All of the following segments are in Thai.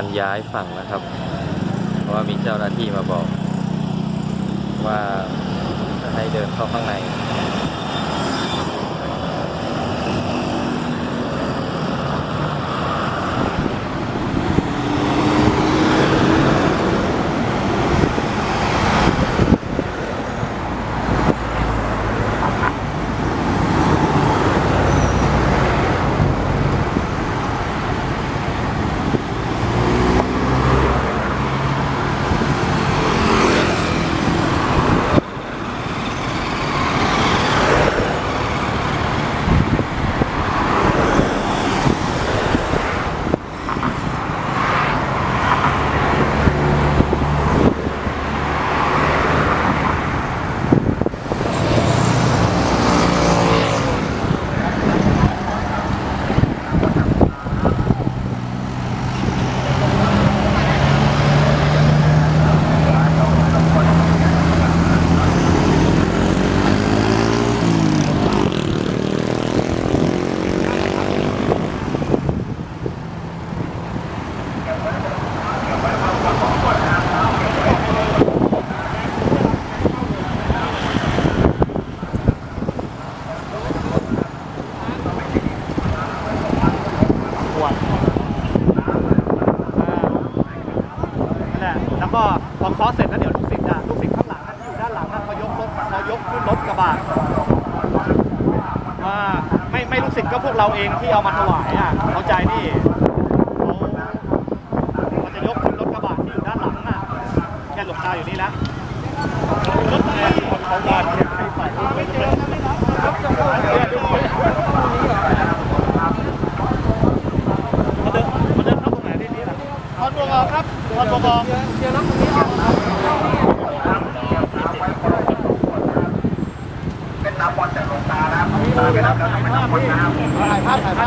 ันย้ายฝั่งนะครับ เพราะว่ามีเจ้าหน้าที่มาบอก ว่าจะให้เดินเข้าข้างใน แล้วก็พอเคาะเสร็จแล้วเดี๋ยวลูกศิษย์อะลูกศิษย์ข้างหลังนะที่อยู่ด้านหลังนะเขายกรถพขายกขึ้นรถกระบะว่าไม่ไม่ลูกศิษย์ก็พวกเราเองที่เอามาถวายอะเข้าใจนี่เขาจะยกขึ้นรถกระบะที่อยู่ด้านหลังน่ะแค่หลบตาอยู่นี่แล้วรถไฟของเขาบานเนี่ย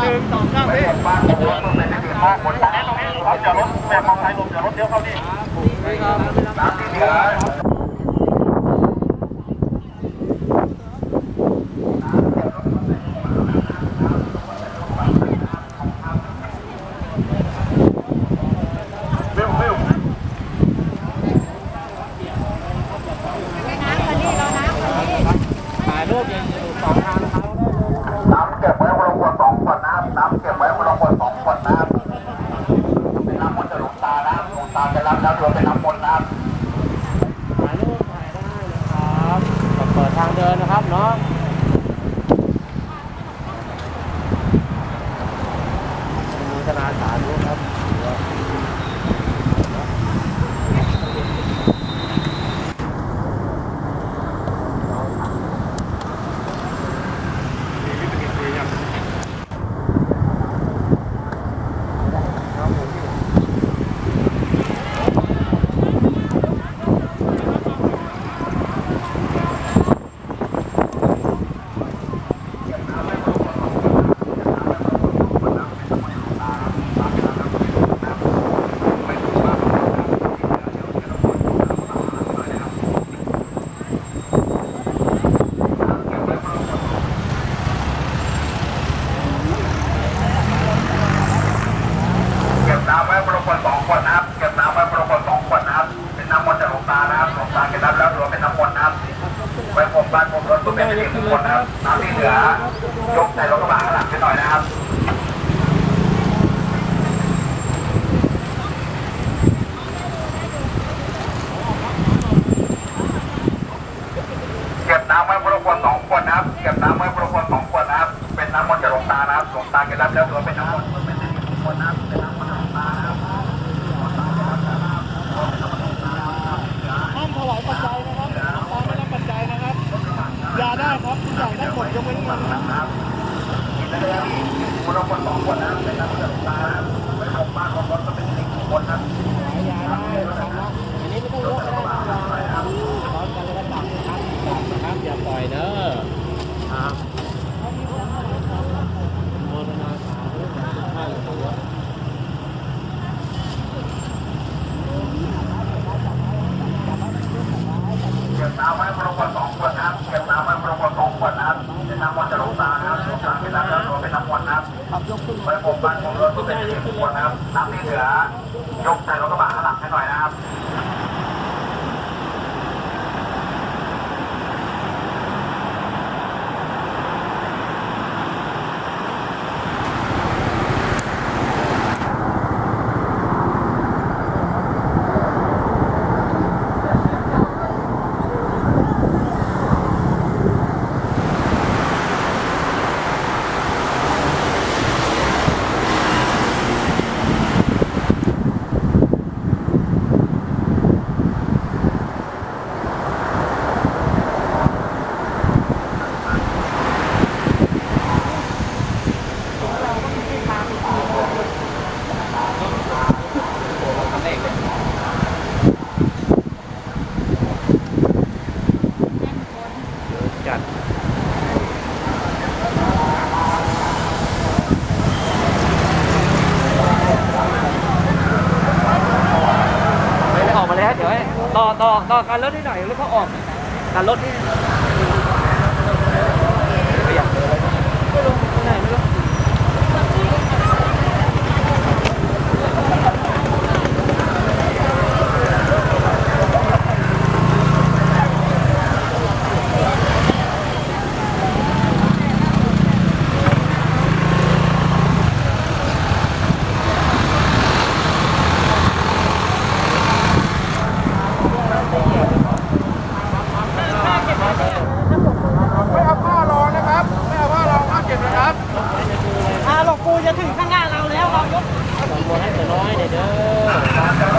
หนึ่งสองสามพี่บ้านผมรถตรงไหนไม่ถึงมากหมดตรงนี้ตรงนี้ครับอย่ารถแบบมองซ้ายลมอย่ารถเลี้ยวเข้านี่ครับน้ำที่เหลือายรูปยังอยู่สองทางนะครับ ยกใส่รถกระบะข้างหลังให้หน่อยนะครับี๋ยวต่อต่อต่อการรถนิดหน่อยแล้วก็ออกการลดนี่เปลี่ยนไม่ลงไหนไม่ลง อยเด้อ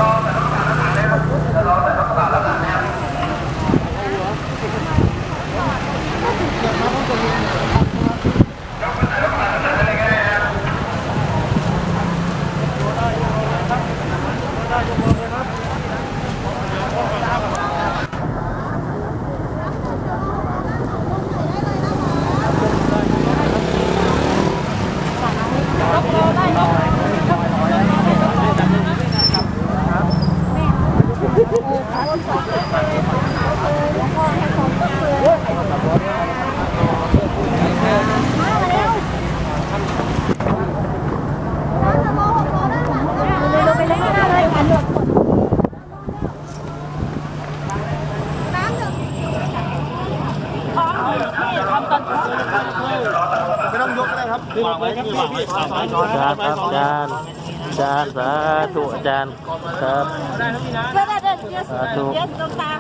ครับเพื่อนเดินเยอะสุดเยอะตรงตา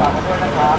ขอบคุณนะครับ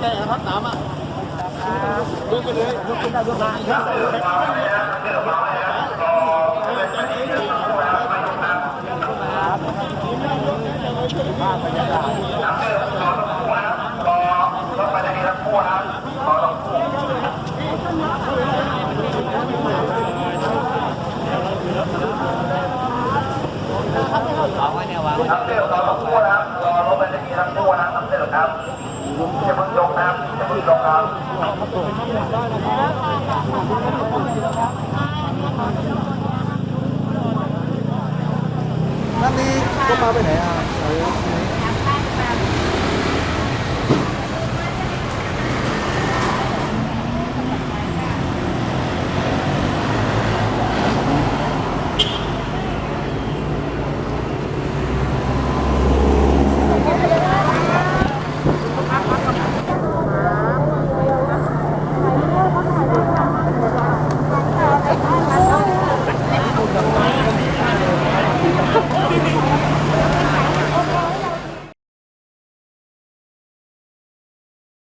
แกนะครับสามอะลุกไปเลยลุกขึ้นได้ลุกมา